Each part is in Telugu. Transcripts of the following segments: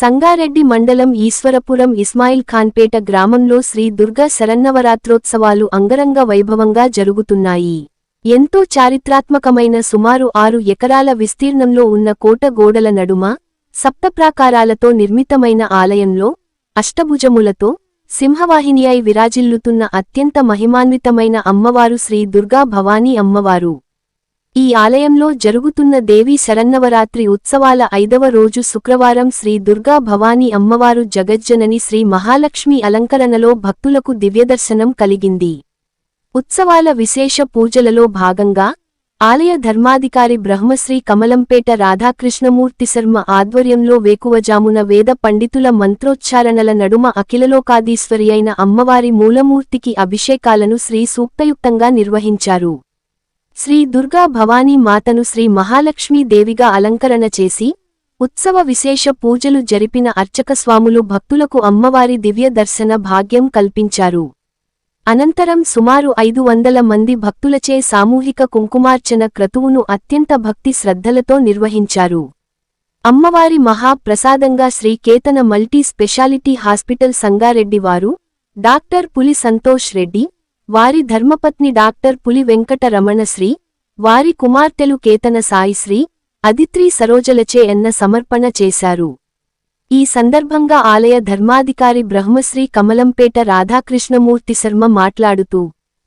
సంగారెడ్డి మండలం ఈశ్వరపురం ఇస్మాయిల్ ఖాన్పేట గ్రామంలో శ్రీ దుర్గా శరన్నవరాత్రోత్సవాలు అంగరంగ వైభవంగా జరుగుతున్నాయి. ఎంతో చారిత్రాత్మకమైన సుమారు ఆరు ఎకరాల విస్తీర్ణంలో ఉన్న కోట గోడల నడుమ సప్తప్రాకారాలతో నిర్మితమైన ఆలయంలో అష్టభుజములతో సింహవాహినియై విరాజిల్లుతున్న అత్యంత మహిమాన్వితమైన అమ్మవారు శ్రీ దుర్గా భవానీ అమ్మవారు. ఈ ఆలయంలో జరుగుతున్న దేవీ శరన్నవరాత్రి ఉత్సవాల ఐదవ రోజు శుక్రవారం శ్రీ దుర్గా భవానీ అమ్మవారు జగజ్జనని శ్రీ మహాలక్ష్మి అలంకరణలో భక్తులకు దివ్యదర్శనం కలిగింది. ఉత్సవాల విశేష పూజలలో భాగంగా ఆలయ ధర్మాధికారి బ్రహ్మశ్రీ కమలంపేట రాధాకృష్ణమూర్తి శర్మ ఆధ్వర్యంలో వేకువజామున వేద పండితుల మంత్రోచ్చారణల నడుమ అఖిలలోకాదీశ్వరి అయిన అమ్మవారి మూలమూర్తికి అభిషేకాలను శ్రీ సూక్తయుక్తంగా నిర్వహించారు. శ్రీ దుర్గా భవానీ మాతను శ్రీ మహాలక్ష్మీ దేవిగా అలంకరణ చేసి ఉత్సవ విశేష పూజలు జరిపిన అర్చకస్వాములు భక్తులకు అమ్మవారి దివ్య దర్శన భాగ్యం కల్పించారు. అనంతరం సుమారు ఐదు వందల మంది భక్తులచే సామూహిక కుంకుమార్చన క్రతువును అత్యంత భక్తి శ్రద్ధలతో నిర్వహించారు. అమ్మవారి మహాప్రసాదంగా Sri Ketana multi speciality hospital Sangareddy వారు డాక్టర్ పులి సంతోష్ రెడ్డి వారి ధర్మపత్ని డాక్టర్ పులి వెంకట రమణశ్రీ వారి కుమార్తెలు కేతన సాయిశ్రీ అదిత్రి సరోజలచే ఎన్న సమర్పణ చేశారు. ఈ సందర్భంగా ఆలయ ధర్మాధికారి బ్రహ్మశ్రీ కమలంపేట రాధాకృష్ణమూర్తి శర్మ మాట్లాడుతూ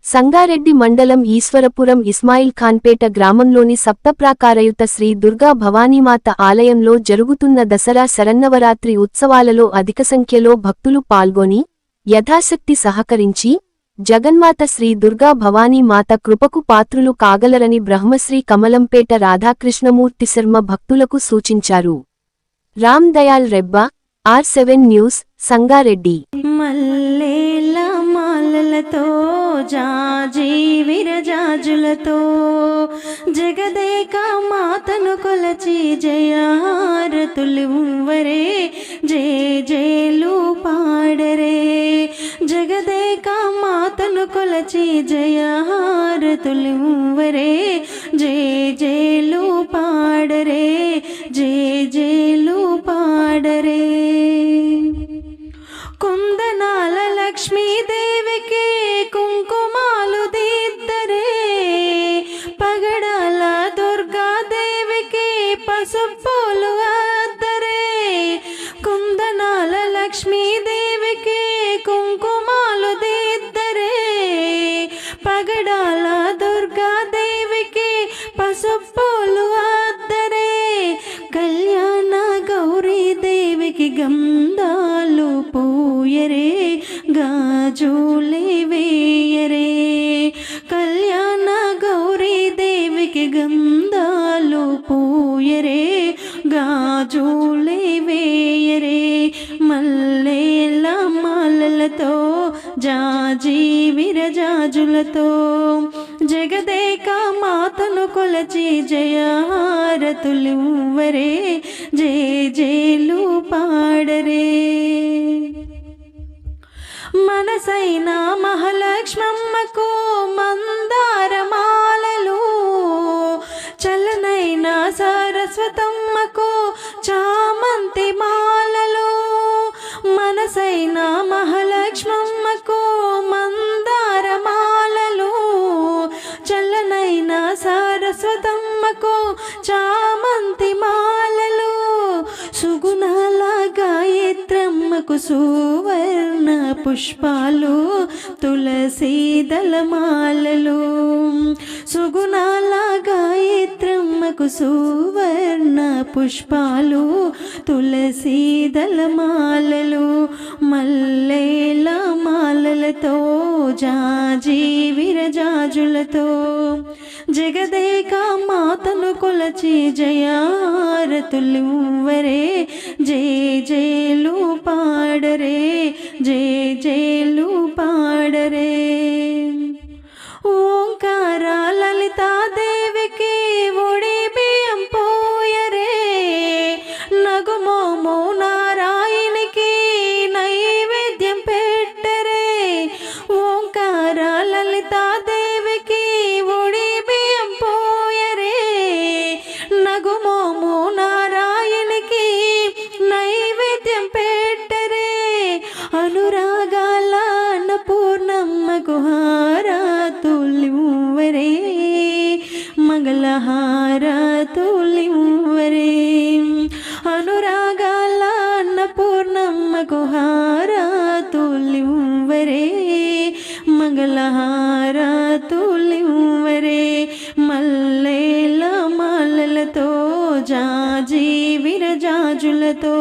సంగారెడ్డి మండలం ఈశ్వరపురం ఇస్మాయిల్ ఖాన్పేట గ్రామంలోని సప్తప్రాకారయుత శ్రీ దుర్గా భవానీమాత ఆలయంలో జరుగుతున్న దసరా శరన్నవరాత్రి ఉత్సవాలలో అధిక సంఖ్యలో భక్తులు పాల్గొని యథాశక్తి సహకరించి జగన్మాత శ్రీ దుర్గా భవానీ మాత కృపకు పాత్రులు కాగలరని బ్రహ్మశ్రీ కమలంపేట రాధాకృష్ణమూర్తి శర్మ భక్తులకు సూచించారు. Ram Dayal Rebba R seven news Sangareddy. మల్లెలతో మాలలతో విరజాజులతో జగదేక మాతను కొలచి జయారతులివ్వరే మాతను కొలచి జయారతులివ్వరే జయ జయలు పాడరే జే జేలు పాడరే. కుందనాల లక్ష్మీదేవికి కుంకుమాలు దిద్దరే పగడాల దుర్గాదేవికి పసుపులు అద్దరే. కుందనాల లక్ష్మీదేవి దేవికి గంధాలు పూయరే గాజులే వేయరే. కళ్యాణ గౌరీ దేవికి గంధాలు పూయరే గాజులే వేయరే. మల్లేల మాలలతో జాజి విరజాజులతో జగదేక మాతను కొలచి జయారతులువరే జయ జేలు పాడరే. మనసైన మహాలక్ష్మమ్మకు మందారమాలలు చలనైన సరస్వతం సుగుణాల గాయత్రమ్మకు సువర్ణ పుష్పాలు తులసి దళమాలలు. సుగుణాల గాయత్రమ్మకు సువర్ణ పుష్పాలు తులసి దళమాలలు. మల్లేల మాలలతో జాజీ విరజాజులతో. జగదేక మాతను కొలచి జయారతులువరే జయ జయలు పాడరే. జయ జయలు పా ಅನುರಾಗಾಲ ಅನ್ನಪೂರ್ಣಮ್ಮ ಕುಹಾರ ತುಲಿವರೆ ಮಂಗಳಹಾರ ತುಲಿವರೆ ಅನುರಾಗಾಲ ಅನ್ನಪೂರ್ಣಮ್ಮ ಕುಹಾರ ತುಲಿವರೆ మంగళహార తొలివరే మల్లెల మాలలతో జాజీ విరజాజులతో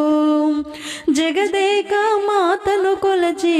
జగదేక మాతను కొలచి